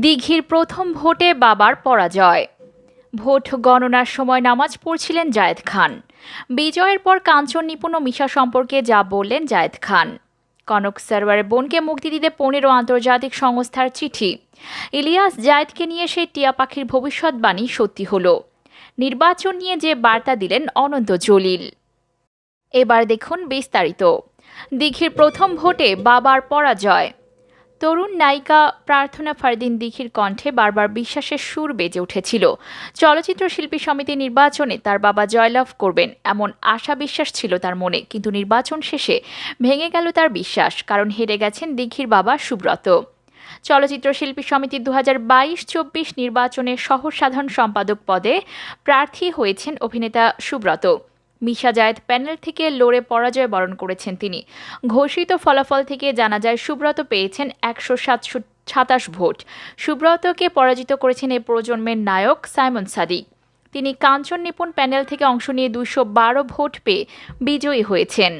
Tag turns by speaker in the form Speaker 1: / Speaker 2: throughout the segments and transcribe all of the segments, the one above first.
Speaker 1: দিঘির প্রথম ভোটে বাবার পরাজয়। ভোট গণনার সময় নামাজ পড়ছিলেন জায়েদ খান। বিজয়ের পর কাঞ্চন, নিপুণ মিশা সম্পর্কে যা বললেন জায়েদ খান। কনক সারওয়ারের বোনকে মুক্তি দিতে পনেরো আন্তর্জাতিক সংস্থার চিঠি। ইলিয়াস জায়েদকে নিয়ে সেই টিয়া পাখির ভবিষ্যৎবাণী সত্যি হল। নির্বাচন নিয়ে যে বার্তা দিলেন অনন্ত জলিল। এবার দেখুন বিস্তারিত। দিঘির প্রথম ভোটে বাবার পরাজয়। তরুণ নায়িকা প্রার্থনা ফারদিন দিঘির কণ্ঠে বারবার বিশ্বাসের সুর বেজে উঠেছিল। চলচ্চিত্র শিল্পী সমিতি নির্বাচনে তার বাবা জয়লাভ করবেন এমন আশা বিশ্বাস ছিল তার মনে, কিন্তু নির্বাচন শেষে ভেঙে গেল তার বিশ্বাস, কারণ হেরে গেছেন দিঘির বাবা সুব্রত। চলচ্চিত্র শিল্পী সমিতির দু হাজার বাইশ চব্বিশ নির্বাচনে সহ সাধারণ সম্পাদক পদে প্রার্থী হয়েছেন অভিনেতা সুব্রত। মিশা জায়েদ প্যানেল থেকে লড়ে পরাজয় বরণ করেছেন তিনি। ঘোষিত ফলাফল থেকে জানা যায়, সুব্রত পেয়েছেন একশো সাতশো ভোট। সুব্রতকে পরাজিত করেছেন এই প্রজন্মের নায়ক সাইমন সাদিক। তিনি কাঞ্চন নিপুণ প্যানেল থেকে অংশ নিয়ে দুশো বারো ভোট পেয়ে বিজয়ী হয়েছেন।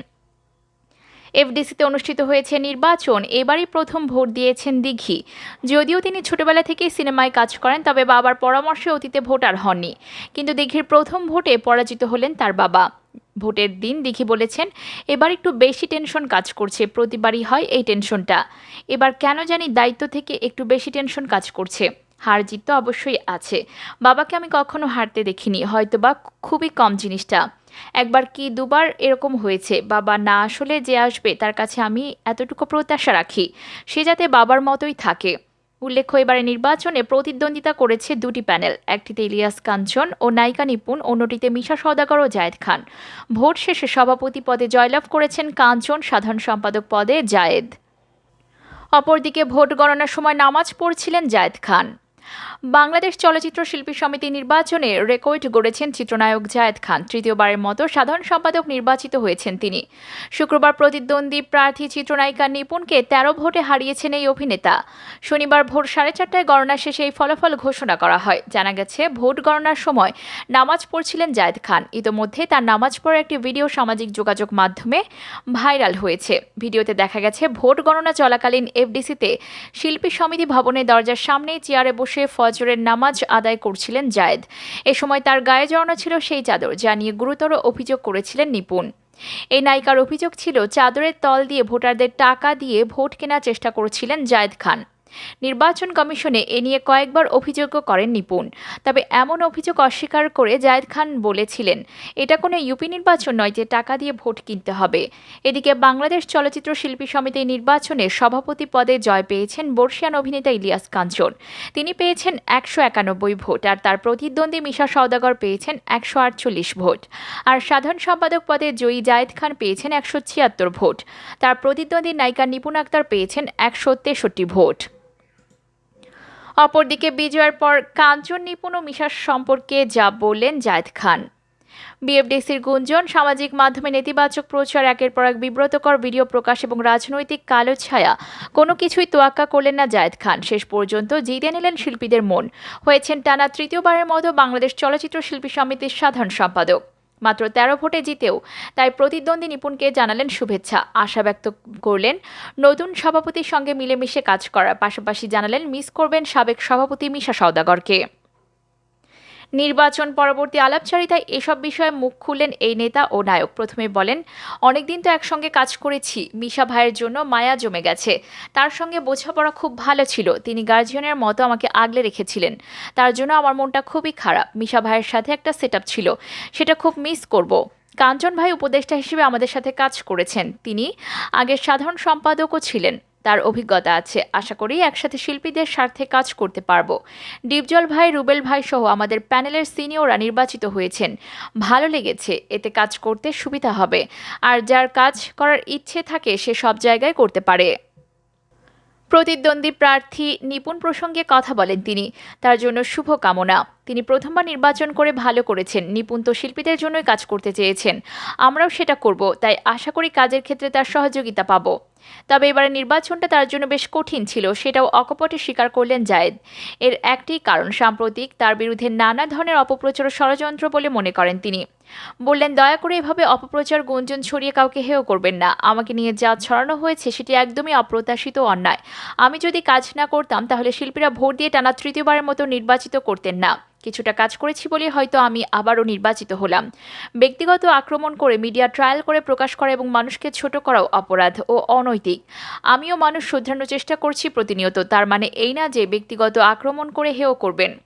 Speaker 1: এফডিসিতে অনুষ্ঠিত হয়েছে নির্বাচন। এবারই প্রথম ভোট দিয়েছেন দিঘি। যদিও তিনি ছোটবেলা থেকেই সিনেমায় কাজ করেন, তবে বাবার পরামর্শে অতীতে ভোটার হননি। কিন্তু দিঘির প্রথম ভোটে পরাজিত হলেন তার বাবা। ভোটের দিন দিঘি বলেছেন, এবার একটু বেশি টেনশন কাজ করছে, প্রতিবারই হয় এই টেনশনটা। এবার কেন জানি দায়িত্ব থেকে একটু বেশি টেনশন কাজ করছে। হার জিত তো অবশ্যই আছে। বাবাকে আমি কখনো হারতে দেখিনি হয়তো বা খুবই কম জিনিসটা। একবার কি দুবার এরকম হয়েছে? বাবা না আসলে যে আসবে, তার কাছে আমি এতটুকু প্রত্যাশা রাখি। সে যাতে বাবার মতোই থাকে। উল্লেখ্য, এবারে নির্বাচনে প্রতিদ্বন্দ্বিতা করেছে দুটি প্যানেল, একটিতে ইলিয়াস কাঞ্চন ও নায়িকা নিপুণ, অন্যটিতে মিশা সওদাগর ও জায়েদ খান। ভোট শেষে সভাপতি পদে জয়লাভ করেছেন কাঞ্চন, সাধারণ সম্পাদক পদে জায়েদ। অপরদিকে ভোট গণনার সময় নামাজ পড়ছিলেন জায়েদ খান। বাংলাদেশ চলচ্চিত্র শিল্পী সমিতি নির্বাচনে রেকর্ড গড়েছেন চিত্রনায়ক জায়েদ খান। তৃতীয়বারের মতো সাধারণ সম্পাদক নির্বাচিত হয়েছেন তিনি। শুক্রবার প্রতিদ্বন্দ্বী প্রার্থী চিত্রনায়িকা নিপুণকে তেরো ভোটে হারিয়েছেন এই অভিনেতা। শনিবার ভোর সাড়ে চারটায় গণনা শেষে এই ফলাফল ঘোষণা করা হয়। জানা গেছে, ভোট গণনার সময় নামাজ পড়ছিলেন জায়েদ খান। ইতোমধ্যে তার নামাজ পড়ার একটি ভিডিও সামাজিক যোগাযোগ মাধ্যমে ভাইরাল হয়েছে। ভিডিওতে দেখা গেছে, ভোট গণনা চলাকালীন এফডিসিতে শিল্পী সমিতি ভবনের দরজার সামনেই চেয়ারে বসে ফজরের নামাজ আদায় করছিলেন জায়েদ। এ সময় তার গায়ে জড়ানো ছিল সেই চাদর যা নিয়ে গুরুতর অভিযোগ করেছিলেন নিপুণ। এই নায়িকার অভিযোগ ছিল, চাদরের তল দিয়ে ভোটারদের টাকা দিয়ে ভোট কেনার চেষ্টা করেছিলেন জায়েদ খান। নির্বাচন কমিশনে এ নিয়ে কয়েকবার অভিযোগও করেন নিপুণ। তবে এমন অভিযোগ অস্বীকার করে জায়েদ খান বলেছিলেন, এটা কোনো ইউপি নির্বাচন নয় যে টাকা দিয়ে ভোট কিনতে হবে। এদিকে বাংলাদেশ চলচ্চিত্র শিল্পী সমিতির নির্বাচনে সভাপতি পদে জয় পেয়েছেন বর্ষিয়ান অভিনেতা ইলিয়াস কাঞ্চন। তিনি পেয়েছেন একশো একানব্বই ভোট আর তার প্রতিদ্বন্দ্বী মিশা সওদাগর পেয়েছেন একশো আটচল্লিশ ভোট। আর সাধারণ সম্পাদক পদে জয়ী জায়েদ খান পেয়েছেন একশো ছিয়াত্তর ভোট। তার প্রতিদ্বন্দ্বী নায়িকা নিপুণ আক্তার পেয়েছেন একশো তেষট্টি ভোট। অপরদিকে বিজয়ের পর কাঞ্চন নিপুণ ও মিশার সম্পর্কে যা বললেন জায়েদ খান। বিএফডিসির গুঞ্জন, সামাজিক মাধ্যমে নেতিবাচক প্রচার, একের পর এক বিব্রতকর ভিডিও প্রকাশ এবং রাজনৈতিক কালো ছায়া, কোনো কিছুই তোয়াক্কা করলেন না জায়েদ খান। শেষ পর্যন্ত জিতে নিলেন শিল্পীদের মন। হয়েছেন টানা তৃতীয়বারের মতো বাংলাদেশ চলচ্চিত্র শিল্পী সমিতির সাধারণ সম্পাদক। মাত্র তেরো ভোটে জিতেও তাই প্রতিদ্বন্দ্বী নিপুণকে জানালেন শুভেচ্ছা। আশা ব্যক্ত করলেন, নতুন সভাপতির সঙ্গে মিলেমিশে কাজ করার পাশাপাশি জানালেন, মিস করবেন সাবেক সভাপতি মিশা সওদাগরকে। নির্বাচন পরবর্তী আলাপচারিতায় এসব বিষয়ে মুখ খুললেন এই নেতা ও নায়ক। প্রথমে বলেন, অনেকদিন তো একসঙ্গে কাজ করেছি, মিশা ভাইয়ের জন্য মায়া জমে গেছে। তার সঙ্গে বোঝাপড়া খুব ভালো ছিল, তিনি গার্জিয়ানের মতো আমাকে আগলে রেখেছিলেন। তার জন্য আমার মনটা খুবই খারাপ। মিশা ভাইয়ের সাথে একটা সেট ছিল, সেটা খুব মিস করব। কাঞ্চন ভাই উপদেষ্টা হিসেবে আমাদের সাথে কাজ করেছেন। তিনি আগের সাধারণ সম্পাদকও ছিলেন। তার অভিজ্ঞতা আছে। আশা করি একসাথে শিল্পীদের স্বার্থে কাজ করতে পারব। ডিপজল ভাই, রুবেল ভাই সহ আমাদের প্যানেলের সিনিয়ররা নির্বাচিত হয়েছেন। ভালো লেগেছে, এতে কাজ করতে সুবিধা হবে। আর যার কাজ করার ইচ্ছে থাকে, সে সব জায়গায় করতে পারে। প্রতিদ্বন্দ্বী প্রার্থী নিপুণ প্রসঙ্গে কথা বলেন তিনি। তার জন্য শুভ কামনা তিনি প্রথমবার নির্বাচন করে ভালো করেছেন। নিপুণ তো শিল্পীদের জন্যই কাজ করতে চেয়েছেন। আমরাও সেটা করব, তাই আশা করি কাজের ক্ষেত্রে তার সহযোগিতা পাব। তবে এবারে নির্বাচনটা তার জন্য বেশ কঠিন ছিল, সেটাও অকপটে স্বীকার করলেন জায়েদ। এর একটি কারণ সাম্প্রতিক তার বিরুদ্ধে নানা ধরনের অপপ্রচার ষড়যন্ত্র বলে মনে করেন তিনি। বললেন, দয়া করে এভাবে অপপ্রচার গুঞ্জন ছড়িয়ে কাউকে হেয় করবেন না। আমাকে নিয়ে যা ছড়ানো হয়েছে সেটি একদমই অপ্রত্যাশিত অন্যায়। আমি যদি কাজ না করতাম, তাহলে শিল্পীরা ভোট দিয়ে টানা তৃতীয়বারের মতো নির্বাচিত করতেন না। কিছুটা কাজ করেছি বলে হয়তো আমি আবারও নির্বাচিত হলাম। ব্যক্তিগত আক্রমণ করে মিডিয়া ট্রায়াল করে প্রকাশ করা এবং মানুষকে ছোট করাও অপরাধ ও অনৈতিক। আমিও মানুষ শুধরানোর চেষ্টা করছি প্রতিনিয়ত। তার মানে এই না যে ব্যক্তিগত আক্রমণ করে হেয় করবেন।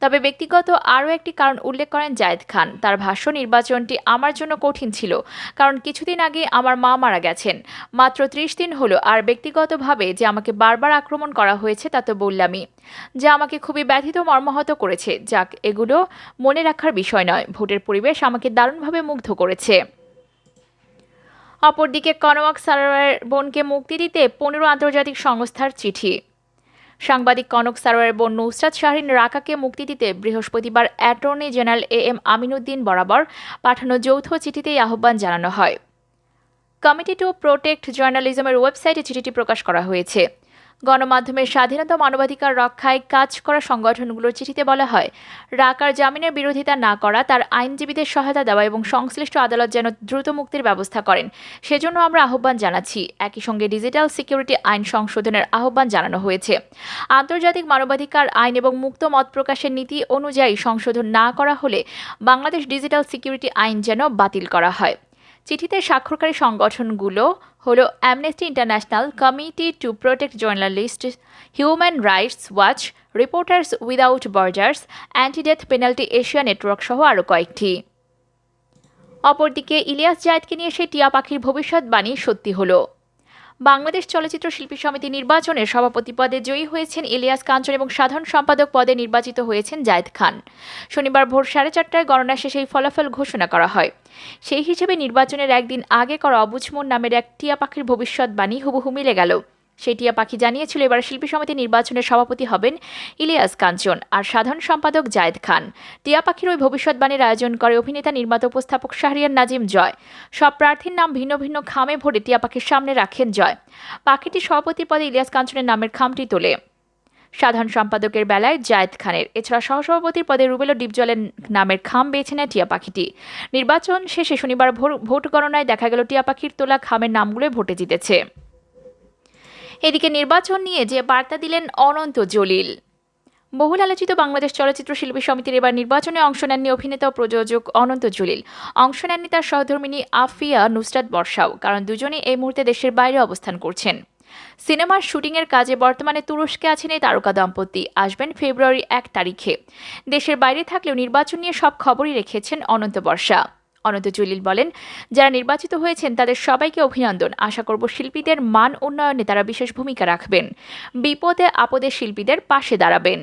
Speaker 1: তবে ব্যক্তিগত আরও একটি কারণ উল্লেখ করেন জায়েদ খান। তার ভাষ্য, নির্বাচনটি আমার জন্য কঠিন ছিল, কারণ কিছুদিন আগে আমার মা মারা গেছেন। মাত্র ত্রিশ দিন হলো, আর ব্যক্তিগতভাবে যে আমাকে বারবার আক্রমণ করা হয়েছে তা তো বললামই। যা আমাকে খুবই ব্যথিত মর্মাহত করেছে। যাক, এগুলো মনে রাখার বিষয় নয়। ভোটের পরিবেশ আমাকে দারুণভাবে মুগ্ধ করেছে। অপরদিকে কনওয়াক সারোয়ারের বোনকে মুক্তি দিতে পনেরো আন্তর্জাতিক সংস্থার চিঠি। সাংবাদিক কনক সারোয়ারের বোন নুসরাত শাহরিন রাকাকে মুক্তি দিতে বৃহস্পতিবার attorney general A M Aminuddin বরাবর পাঠানো যৌথ চিঠিতে এই আহ্বান জানানো হয়। কমিটি টু প্রোটেক্ট জার্নালিজমের ওয়েবসাইটে চিঠিটি প্রকাশ করা হয়েছে। গণমাধ্যমের স্বাধীনতা মানবাধিকার রক্ষায় কাজ করা সংগঠনগুলোর চিঠিতে বলা হয়, রাকার জামিনের বিরোধিতা না করা তার আইনজীবীদের সহায়তা দেওয়া এবং সংশ্লিষ্ট আদালত যেন দ্রুত মুক্তির ব্যবস্থা করেন, সেজন্য আমরা আহ্বান জানাচ্ছি। একই সঙ্গে ডিজিটাল সিকিউরিটি আইন সংশোধনের আহ্বান জানানো হয়েছে। আন্তর্জাতিক মানবাধিকার আইন এবং মুক্ত মত প্রকাশের নীতি অনুযায়ী সংশোধন না করা হলে বাংলাদেশ ডিজিটাল সিকিউরিটি আইন যেন বাতিল করা হয়। চিঠিতে স্বাক্ষরকারী সংগঠনগুলো হলো Amnesty International Committee to Protect Journalist Human Rights Watch Reporters Without Borders Anti Death Penalty Asia Network সহ আরও কয়েকটি। অপরদিকে ইলিয়াস জায়েদকে নিয়ে সেই টিয়া পাখির ভবিষ্যৎবাণী সত্যি হলো। বাংলাদেশ চলচ্চিত্র শিল্পী সমিতি নির্বাচনে সভাপতি পদে জয়ী হয়েছেন ইলিয়াস কাঞ্চন এবং সাধারণ সম্পাদক পদে নির্বাচিত হয়েছেন জায়দ খান। শনিবার ভোর সাড়ে চারটায় গণনা শেষে এই ফলাফল ঘোষণা করা হয়। সেই হিসেবে নির্বাচনের একদিন আগে করা অবুঝমন নামের এক টিয়া পাখির ভবিষ্যৎবাণী হুবহু মিলে গেল। সেই টিয়া পাখি জানিয়েছিল, এবার শিল্পী সমিতি নির্বাচনের সভাপতি হবেন ইলিয়াস কাঞ্চন আর সাধারণ সম্পাদক জায়েদ খান। টিয়া পাখির ওই ভবিষ্যৎবাণীর আয়োজন করে অভিনেতা, নির্মাতা, উপস্থাপক শাহরিয়ার নাজিম জয়। সব প্রার্থীর নাম ভিন্ন ভিন্ন খামে ভরে টিয়া পাখির সামনে রাখেন জয়। পাখিটি সভাপতি পদে ইলিয়াস কাঞ্চনের নামের খামটি তোলে। সাধারণ সম্পাদকের বেলায় জায়েদ খানের। এছাড়া সহসভাপতির পদে রুবেল ডিপজলের নামের খাম বেছে নেয় টিয়া পাখিটি। নির্বাচন শেষে শনিবার ভোট গণনায় দেখা গেল, টিয়া পাখির তোলা খামের নামগুলোই ভোটে জিতেছে। এদিকে নির্বাচন নিয়ে যে বার্তা দিলেন অনন্ত জলিল। বহুল আলোচিত বাংলাদেশ চলচ্চিত্র শিল্পী সমিতির এবার নির্বাচনে অংশ নেননি অভিনেতা ও প্রযোজক অনন্ত জলিল। অংশ নেননি তার সহধর্মিনী আফিয়া নুসরাত বর্ষাও, কারণ দুজনেই এই মুহূর্তে দেশের বাইরে অবস্থান করছেন। সিনেমার শুটিংয়ের কাজে বর্তমানে তুরস্কে আছেন এই তারকা দম্পতি। আসবেন ফেব্রুয়ারি এক তারিখে। দেশের বাইরে থাকলেও নির্বাচন নিয়ে সব খবরই রেখেছেন অনন্ত বর্ষা। অনন্ত জলিল বলেন, যারা নির্বাচিত হয়েছেন, তাদের সবাইকে অভিনন্দন। আশা করব শিল্পীদের মান উন্নয়নে তারা বিশেষ ভূমিকা রাখবেন। বিপদে আপদে শিল্পীদের পাশে দাঁড়াবেন।